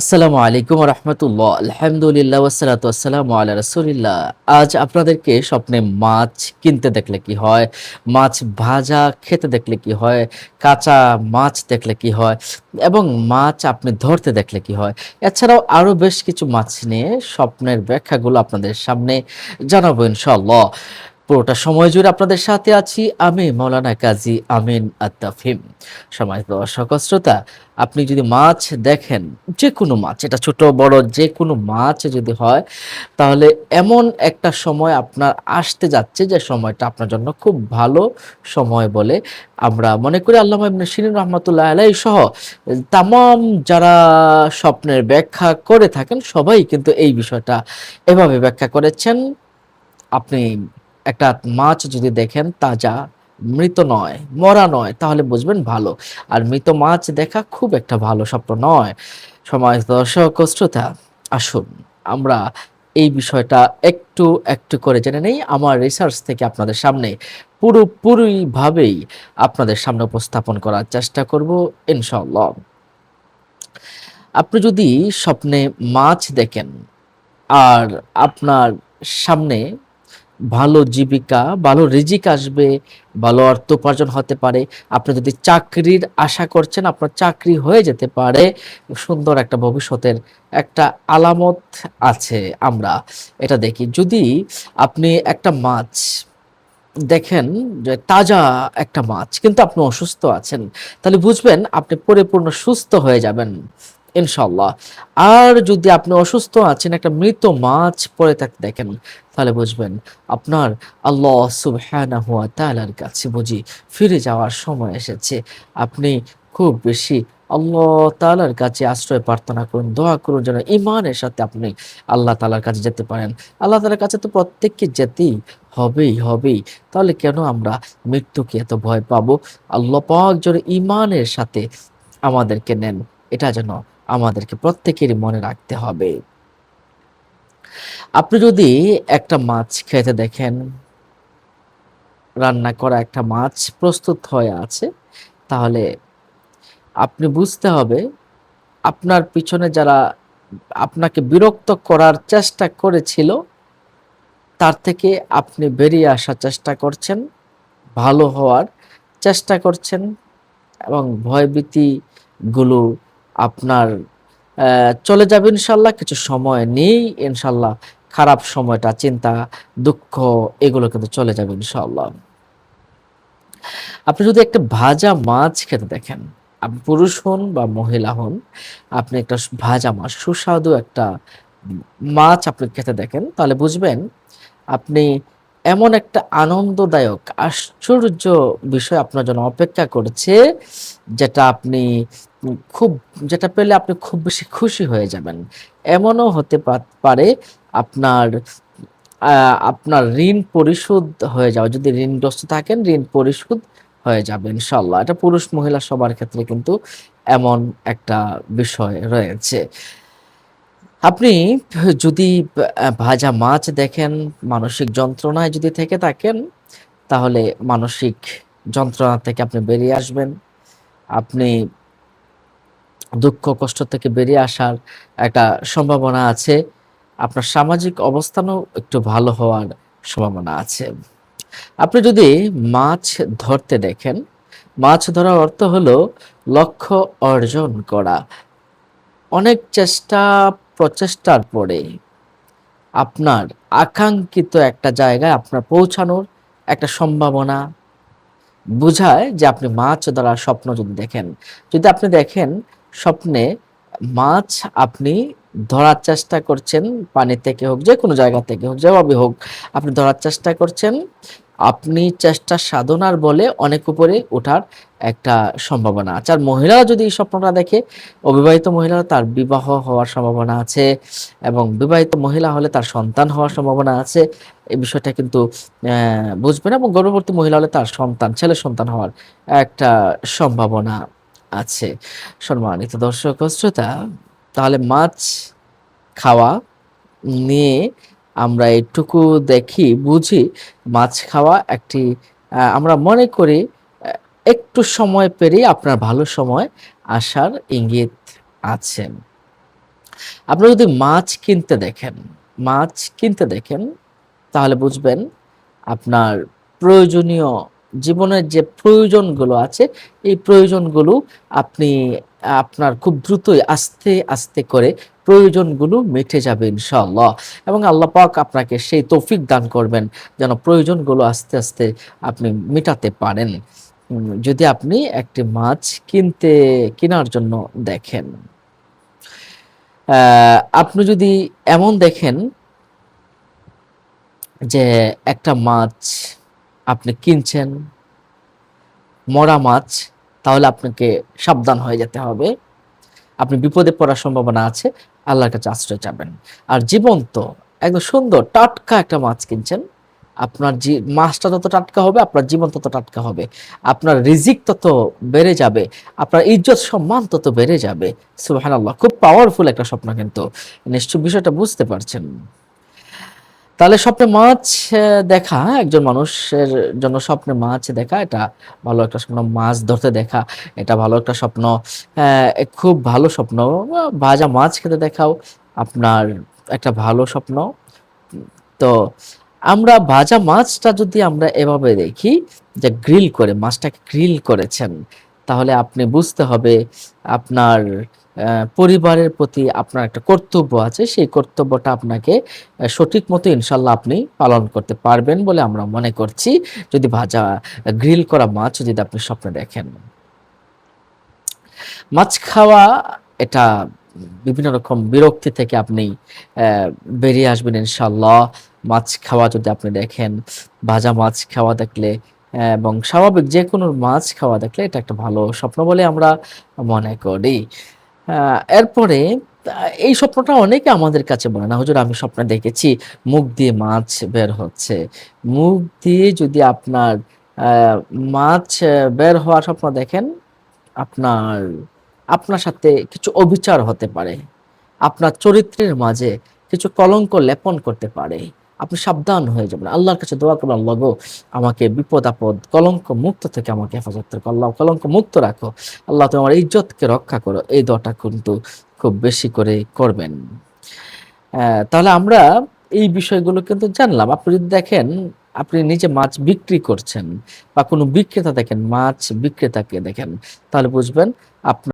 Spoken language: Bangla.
আসসালামু আলাইকুম রহমতুল্লাহ আলহামদুলিল্লাহ ওসালাত আসসালাম আল্লাহ রসুলিল্লাহ। আজ আপনাদেরকে স্বপ্নে মাছ কিনতে দেখলে কি হয়, মাছ ভাজা খেতে দেখলে কি হয়, কাঁচা মাছ দেখলে কি হয়, এবং মাছ আপনি ধরতে দেখলে কি হয়। এছাড়াও আরও বেশ কিছু মাছ নিয়ে স্বপ্নের ব্যাখ্যাগুলো আপনাদের সামনে জানাব ইনশাল্লাহ পুরোটা সময় জুড়ে আপনাদের সাথে আছি আমি মৌলানা কাজী আমিন আত্তাফিম সময় দর্শক শ্রোতা, আপনি যদি মাছ দেখেন যে কোনো মাছ, এটা ছোট, বড় যে কোনো মাছ যদি হয়, তাহলে এমন একটা সময় আপনার আসতে যাচ্ছে যে সময়টা আপনার জন্য খুব ভালো সময় বলে আমরা মনে করি। আল্লাহ ইবনে শিরিন রহমতুল্লাহ আলাই সহ তামাম যারা স্বপ্নের ব্যাখ্যা করে থাকেন, সবাই কিন্তু এই বিষয়টা এভাবে ব্যাখ্যা করেছেন। আপনি একটা মাছ যদি দেখেন তাজা, মৃত নয়, মরা নয়, তাহলে বুঝবেন ভালো। আর মৃত মাছ দেখা খুব একটা ভালো স্বপ্ন নয়। সময় দর্শক শ্রোতা, আসুন আমরা এই বিষয়টা একটু একটু করে জেনে নেই। আমার রিসার্চ থেকে আপনাদের সামনে পুরোপুরিভাবেই আপনাদের সামনে উপস্থাপন করার চেষ্টা করব ইনশাল্লাহ আপনি যদি স্বপ্নে মাছ দেখেন, আর আপনার সামনে ভালো জীবিকা, ভালো রিজিক আসবে, ভালো অর্থ উপার্জন হতে পারে। আপনি যদি চাকরির আশা করছেন, আপনার চাকরি হয়ে যেতে পারে। সুন্দর একটা ভবিষ্যতের একটা আলামত আছে আমরা এটা দেখি। যদি আপনি একটা মাছ দেখেন, যে তাজা একটা মাছ, কিন্তু আপনি অসুস্থ আছেন, তাহলে বুঝবেন আপনি পরিপূর্ণ সুস্থ হয়ে যাবেন। ইনশাল্লাহ আর যদি আপনি অসুস্থ আছেন, একটা মৃত মাছ পরে থাকতে দেখেন, তাহলে বুঝবেন আপনার আল্লাহ সুবহানাহু ওয়া তাআলার কাছে বুঝি ফিরে যাওয়ার সময় এসেছে। আপনি খুব বেশি আল্লাহ তালার কাছে আশ্রয় প্রার্থনা করুন, দোয়া করুন যেন ইমানের সাথে আপনি আল্লাহ তালার কাছে যেতে পারেন। আল্লাহ তালার কাছে তো প্রত্যেককে যেতেই হবেই হবেই। তাহলে কেন আমরা মৃত্যুকে এত ভয় পাবো? আল্লাহ পাক যেন ইমানের সাথে আমাদেরকে নেন। এটা যেন আমাদেরকে প্রত্যেকেরই মনে রাখতে হবে। আপনি যদি একটা মাছ খেতে দেখেন, রান্না করা একটা মাছ প্রস্তুত হয়ে আছে, তাহলে আপনি বুঝতে হবে আপনার পিছনে যারা আপনাকে বিরক্ত করার চেষ্টা করেছিল, তার থেকে আপনি বেরিয়ে আসার চেষ্টা করছেন, ভালো হওয়ার চেষ্টা করছেন এবং ভয়ভীতিগুলো আপনার চলে যাবে ইনশাল্লাহ, কিছু সময় নেই, ইনশাল্লাহ খারাপ সময়টা, চিন্তা, দুঃখ, এগুলো কিন্তু চলে যাবে ইনশাল্লাহ। আপনি যদি একটা ভাজা মাছ খেতে দেখেন, আপনি পুরুষ হন বা মহিলা হন, আপনি একটা ভাজা মাছ, সুস্বাদু একটা মাছ আপনি খেতে দেখেন, তাহলে বুঝবেন আপনি এমন একটা আনন্দদায়ক, আশ্চর্য বিষয় আপনার জন্য অপেক্ষা করছে, যেটা আপনি খুব, যেটা পেলে আপনি খুব বেশি খুশি হয়ে যাবেন। এমনও হতে পারে আপনার আপনার ঋণ পরিশোধ হয়ে যাওয়া, যদি ঋণগ্রস্ত থাকেন, ঋণ পরিশোধ হয়ে যাবে ইনশাল্লাহ এটা পুরুষ মহিলা সবার ক্ষেত্রে কিন্তু এমন একটা বিষয় রয়েছে। আপনি যদি ভাজা মাছ দেখেন, মানসিক যন্ত্রণায় যদি থেকে থাকেন, তাহলে মানসিক যন্ত্রণা থেকে আপনি বেরিয়ে আসবেন। আপনি দুঃখ, কষ্ট থেকে বেরিয়ে আসার একটা সম্ভাবনা আছে। আপনার সামাজিক অবস্থানও একটু ভালো হওয়ার সম্ভাবনা আছে। আপনি যদি মাছ ধরতে দেখেন, মাছ ধরার অর্থ হলো লক্ষ্য অর্জন করা। অনেক চেষ্টা প্রচেষ্টার পরে আপনার আকাঙ্ক্ষিত একটা জায়গায় আপনার পৌঁছানোর একটা সম্ভাবনা বোঝায় যে আপনি মাছ ধরার স্বপ্ন যদি দেখেন। যদি আপনি দেখেন স্বপ্নে মাছ আপনি ধরার চেষ্টা করছেন, পানি থেকে হোক, যে কোনো জায়গা থেকে হোক, যেভাবে হোক, আপনি ধরার চেষ্টা করছেন। আপনি চেষ্টা সাধনার বলে অনেক উপরে ওঠার একটা সম্ভাবনা আছে। আর মহিলারা যদি এই স্বপ্নটা দেখে, অবিবাহিত মহিলারা তার বিবাহ হওয়ার সম্ভাবনা আছে এবং বিবাহিত মহিলা হলে তার সন্তান হওয়ার সম্ভাবনা আছে, এই বিষয়টা কিন্তু বুঝবেন এবং গর্ভবতী মহিলা হলে তার সন্তান, ছেলে সন্তান হওয়ার একটা সম্ভাবনা। আছে। সম্মানিত দর্শক শ্রোতা, তাহলে মাছ খাওয়া নিয়ে আমরা এটুকু দেখি, বুঝি মাছ খাওয়া একটি আমরা মনে করি একটু সময় পেরিয়ে আপনার ভালো সময় আসার ইঙ্গিত আছে। আপনি যদি মাছ কিনতে দেখেন, মাছ কিনতে দেখেন, তাহলে বুঝবেন আপনার প্রয়োজনীয় জীবনের যে প্রয়োজনগুলো আছে, এই প্রয়োজনগুলো আপনি, আপনার খুব দ্রুতই আস্তে আস্তে করে প্রয়োজনগুলো মিটে যাবে ইনশাআল্লাহ। এবং আল্লাহ পাক আপনাকে সেই তৌফিক দান করবেন যেন প্রয়োজনগুলো আস্তে আস্তে আপনি মেটাতে পারেন। যদি আপনি একটি মাছ কিনতে, কেনার জন্য দেখেন। আপনি যদি এমন দেখেন যে একটা মাছ আপনি কিনছেন মরা মাছ, তাহলে আপনাকে সাবধান হয়ে যেতে হবে। আপনি বিপদে পড়ার সম্ভাবনা আছে, আল্লাহর কাছে আশ্রয় চাবেন। আর জীবন্ত, একদম সুন্দর, টাটকা একটা মাছ কিনছেন, আপনার জি, মাছটা তত টাটকা হবে, আপনার জীবন তত টাটকা হবে। আপনার রিজিক তত বেড়ে যাবে, আপনার ইজ্জত সম্মান তত বেড়ে যাবে। আল্লাহ খুব পাওয়ারফুল একটা স্বপ্ন কিন্তু। নিশ্চয় বিষয়টা বুঝতে পারছেন। তাহলে স্বপ্নে মাছ দেখা একজন মানুষের জন্য স্বপ্নে মাছ দেখা, এটা ভালো একটা স্বপ্ন। মাছ ধরতে দেখা, এটা ভালো একটা স্বপ্ন। খুব ভালো স্বপ্ন। ভাজা মাছ খেতে দেখাও আপনার একটা ভালো স্বপ্ন। তো আমরা ভাজা মাছটা যদি আমরা এভাবে দেখি যে গ্রিল করে, মাছটাকে গ্রিল করেছেন, তাহলে আপনি বুঝতে হবে আপনার পরিবারের প্রতি আপনার একটা কর্তব্য আছে, সেই কর্তব্যটা আপনাকে সঠিক মতো ইনশাল্লাহ আপনি পালন করতে পারবেন বলে আমরা মনে করছি। যদি ভাজা গ্রিল করা মাছ যদি আপনি স্বপ্নে দেখেন। মাছ খাওয়া এটা বিভিন্ন রকম বিরক্তি থেকে আপনি বেরিয়ে আসবেন ইনশাল্লাহ। মাছ খাওয়া যদি আপনি দেখেন, ভাজা মাছ খাওয়া দেখলে এবং স্বাভাবিক যে কোনো মাছ খাওয়া দেখলে এটা একটা ভালো স্বপ্ন বলে আমরা মনে করি। এরপরে এই স্বপ্নটা অনেকে আমাদের কাছে বলে না, হুজুর, আমি স্বপ্নে দেখেছি, মুখ দিয়ে মাছ বের হচ্ছে। মুখ দিয়ে যদি আপনার মাছ বের হওয়ার স্বপ্ন দেখেন, আপনার আপনার সাথে কিছু অবিচার হতে পারে। আপনার চরিত্রের মাঝে কিছু কলঙ্ক লেপন করতে পারে। আপনি সাবধান হয়ে যাবেন। আল্লাহর কাছে দোয়া করবেন, আল্লাহ গো, আমাকে বিপদ, আপদ কলঙ্ক মুক্ত থেকে আমাকে হেফাজত করো আল্লাহ কলঙ্ক মুক্ত রাখো। আল্লাহ তুমি আমার ইজ্জতকে রক্ষা করো। এই দোয়াটা কিন্তু খুব বেশি করে করবেন। তাহলে আমরা এই বিষয়গুলো কিন্তু জানলাম। আপনি যদি দেখেন, আপনি নিজে মাছ বিক্রি করছেন বা কোনো বিক্রেতা দেখেন, মাছ বিক্রেতাকে দেখেন, তাহলে বুঝবেন আপনার